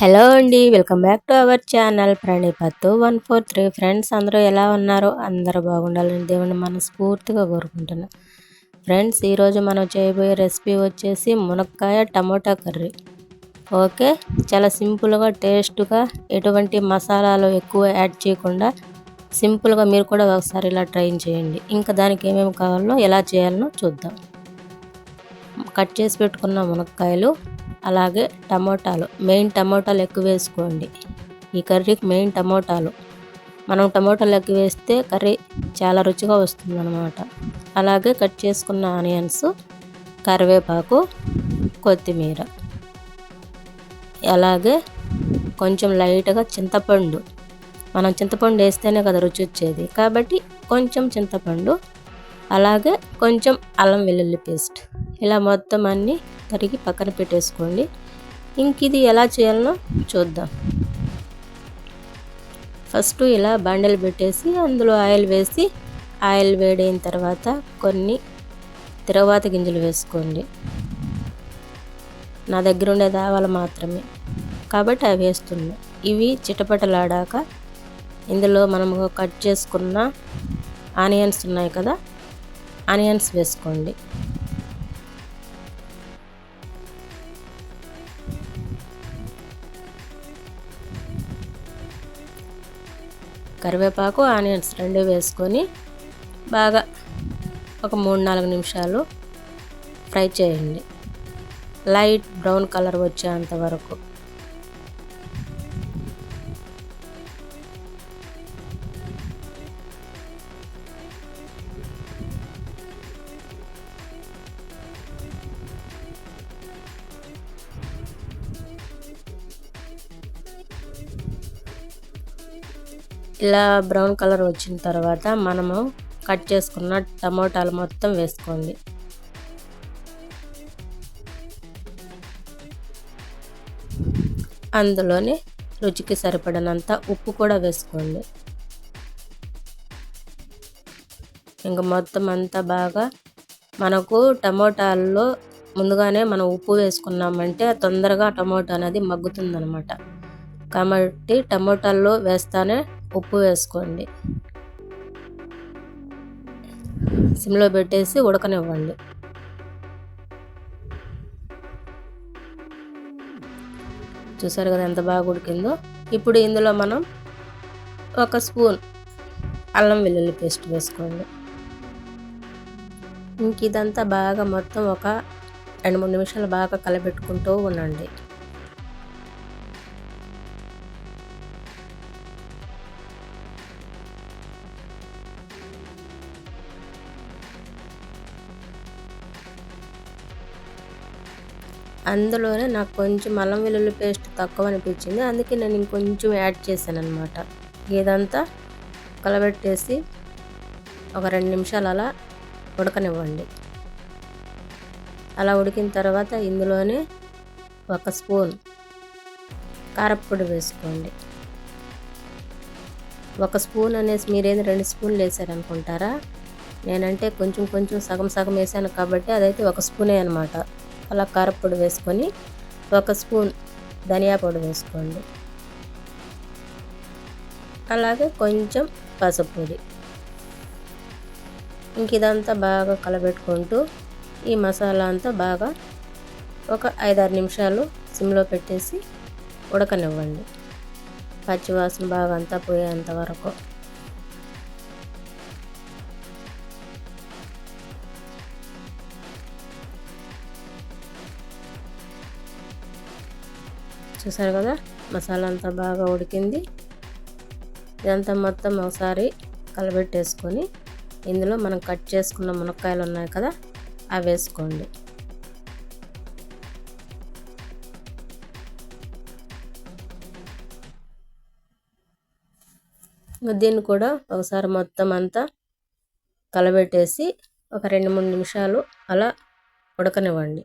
Hello అండి welcome back to our channel. ప్రణిపత్తు one four three. Friends అందరూ ఎలా ఉన్నారు? అందరూ బాగుండాలని దేవుని మనస్ఫూర్తిగా కోరుకుంటున్నాను ఫ్రెండ్స్ ఈరోజు మనం చేయబోయే రెసిపీ వచ్చేసి మునక్కాయ టమోటా కర్రీ. ఓకే? చాలా సింపుల్గా టేస్ట్గా ఎటువంటి మసాలాలు ఎక్కువ యాడ్ చేయకుండా సింపుల్గా మీరు కూడా ఒకసారి ఇలా ట్రై చేయండి. ఇంకా దానికి ఏమేమి కావాలో ఎలా చేయాలనో చూద్దాం. కట్ చేసి పెట్టుకున్న మునక్కాయలు అలాగే టమోటాలు. మెయిన్ టమోటాలు ఎక్కువ వేసుకోండి. ఈ కర్రీకి మెయిన్ టమోటాలు. మనం టమోటాలు ఎక్కువ వేస్తే కర్రీ చాలా రుచిగా వస్తుంది అనమాట అలాగే కట్ చేసుకున్న ఆనియన్స్ కరివేపాకు కొత్తిమీర. అలాగే కొంచెం లైట్గా చింతపండు. మనం చింతపండు వేస్తేనే కదా రుచి వచ్చేది. కాబట్టి కొంచెం చింతపండు. అలాగే కొంచెం అల్లం వెల్లుల్లి పేస్ట్. ఇలా మొత్తం అన్నీ తరిగి పక్కన పెట్టేసుకోండి. ఇంక ఇది ఎలా చేయాలనో చూద్దాం. ఫస్ట్ ఇలా బండలు పెట్టేసి అందులో ఆయిల్ వేసి ఆయిల్ వేడైన తర్వాత కొన్ని తిరవాత గింజలు వేసుకోండి. నా దగ్గర ఉండే దావాలు మాత్రమే. కాబట్టి అవి వేస్తున్నా. ఇవి చిటపటలాడాక ఇందులో మనము కట్ చేసుకున్న ఆనియన్స్ ఉన్నాయి కదా ఆనియన్స్ వేసుకోండి. కరివేపాకు ఆనియన్స్ రెండు వేసుకొని బాగా ఒక మూడు నాలుగు నిమిషాలు ఫ్రై చేయండి. లైట్ బ్రౌన్ కలర్ వచ్చేంత వరకు. ఇలా బ్రౌన్ కలర్ వచ్చిన తర్వాత మనము కట్ చేసుకున్న టమోటాలు మొత్తం వేసుకోండి. అందులోనే రుచికి సరిపడినంత ఉప్పు కూడా వేసుకోండి. ఇంకా మొత్తం అంతా బాగా మనకు టమోటాల్లో ముందుగానే మనం ఉప్పు వేసుకున్నామంటే తొందరగా టమోటా అనేది మగ్గుతుందనమాట కాబట్టి టమోటాల్లో వేస్తానే ఉప్పు వేసుకోండి. సిమ్లో పెట్టేసి ఉడకనివ్వండి. చూసారు కదా ఎంత బాగా ఉడికిందో? ఇప్పుడు ఇందులో మనం ఒక స్పూన్ అల్లం వెల్లుల్లి పేస్ట్ వేసుకోండి. ఇంక ఇదంతా బాగా మొత్తం ఒక రెండు మూడు నిమిషాలు బాగా కలబెట్టుకుంటూ ఉండండి. అందులోనే నాకు కొంచెం అల్లం వెల్లుల్లి పేస్ట్ తక్కువ అనిపించింది అందుకే నేను ఇంకొంచెం యాడ్ చేశాను అనమాట ఇదంతా కలబెట్టేసి ఒక రెండు నిమిషాలు అలా ఉడకనివ్వండి. అలా ఉడికిన తర్వాత ఇందులోనే ఒక స్పూన్ కారప్పొడి వేసుకోండి. ఒక స్పూన్ అనేసి మీరేది రెండు స్పూన్లు వేసారనుకుంటారా? నేనంటే కొంచెం కొంచెం సగం సగం వేసాను కాబట్టి అదైతే ఒక స్పూనే అనమాట అలా కారపొడి వేసుకొని ఒక స్పూన్ ధనియా పొడి వేసుకోండి. అలాగే కొంచెం పసుపు పొడి. ఇంక ఇదంతా బాగా కలబెట్టుకుంటూ ఈ మసాలా అంతా బాగా ఒక ఐదారు నిమిషాలు సిమ్లో పెట్టేసి ఉడకనివ్వండి. పచ్చివాసన బాగా అంతా పోయేంత వరకు. చూసారు కదా మసాలా అంతా బాగా ఉడికింది. ఇదంతా మొత్తం ఒకసారి కలబెట్టేసుకొని ఇందులో మనం కట్ చేసుకున్న మునక్కాయలు ఉన్నాయి కదా అవి వేసుకోండి. దీన్ని కూడా ఒకసారి మొత్తం అంతా కలబెట్టేసి ఒక రెండు మూడు నిమిషాలు అలా ఉడకనివ్వండి.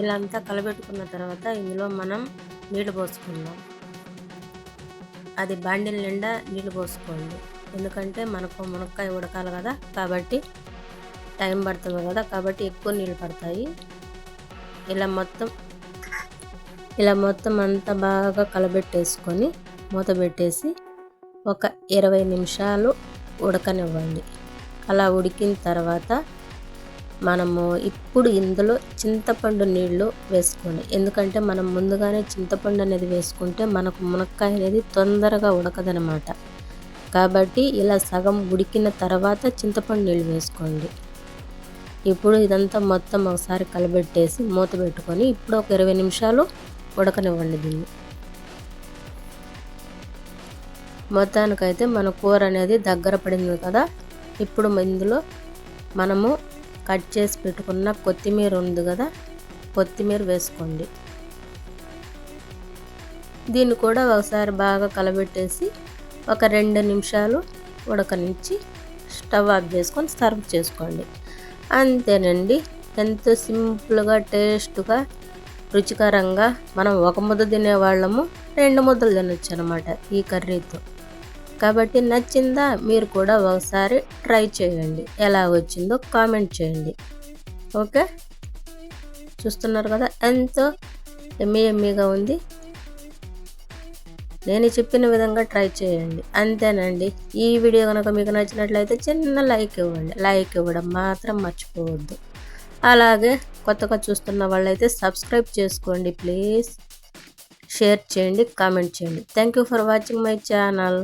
ఇలా అంతా కలబెట్టుకున్న తర్వాత ఇందులో మనం నీళ్ళు పోసుకుందాం. అది బాండిల్ నిండా నీళ్ళు పోసుకోండి. ఎందుకంటే మనకు మునక్కాయ ఉడకాలి కదా కాబట్టి టైం పడుతుంది కదా కాబట్టి ఎక్కువ నీళ్ళు పడతాయి. ఇలా మొత్తం ఇలా మొత్తం అంతా బాగా కలబెట్టేసుకొని మూత పెట్టేసి ఒక ఇరవై నిమిషాలు ఉడకనివ్వండి. అలా ఉడికిన తర్వాత మనము ఇప్పుడు ఇందులో చింతపండు నీళ్ళు వేసుకోండి. ఎందుకంటే మనం ముందుగానే చింతపండు అనేది వేసుకుంటే మనకు మునక్కాయ అనేది తొందరగా ఉడకదనమాట కాబట్టి ఇలా సగం ఉడికిన తర్వాత చింతపండు నీళ్ళు వేసుకోండి. ఇప్పుడు ఇదంతా మొత్తం ఒకసారి కలబెట్టేసి మూత పెట్టుకొని ఇప్పుడు ఒక ఇరవై నిమిషాలు ఉడకనివ్వండి దీన్ని. మొత్తానికైతే మన కూర అనేది దగ్గర పడింది కదా. ఇప్పుడు ఇందులో మనము కట్ చేసి పెట్టుకున్న కొత్తిమీర ఉంది కదా కొత్తిమీర వేసుకోండి. దీన్ని కూడా ఒకసారి బాగా కలబెట్టేసి ఒక రెండు నిమిషాలు ఉడకనిచ్చి స్టవ్ ఆఫ్ చేసుకొని సర్వ్ చేసుకోండి. అంతేనండి ఎంతో సింపుల్గా టేస్ట్గా రుచికరంగా మనం ఒక ముద్ద తినేవాళ్ళము రెండు ముద్దలు తినొచ్చు అనమాట ఈ కర్రీతో. కాబట్టి నచ్చిందా మీరు కూడా ఒకసారి ట్రై చేయండి. ఎలా వచ్చిందో కామెంట్ చేయండి. ఓకే? చూస్తున్నారు కదా ఎంతో ఎమ్మి ఎమ్మిగా ఉంది. నేను చెప్పిన విధంగా ట్రై చేయండి. అంతేనండి. ఈ వీడియో కనుక మీకు నచ్చినట్లయితే చిన్న లైక్ ఇవ్వండి. లైక్ ఇవ్వడం మాత్రం మర్చిపోవద్దు. అలాగే కొత్తగా చూస్తున్న వాళ్ళైతే సబ్స్క్రైబ్ చేసుకోండి ప్లీజ్. షేర్ చేయండి కామెంట్ చేయండి. Thank you for watching my channel.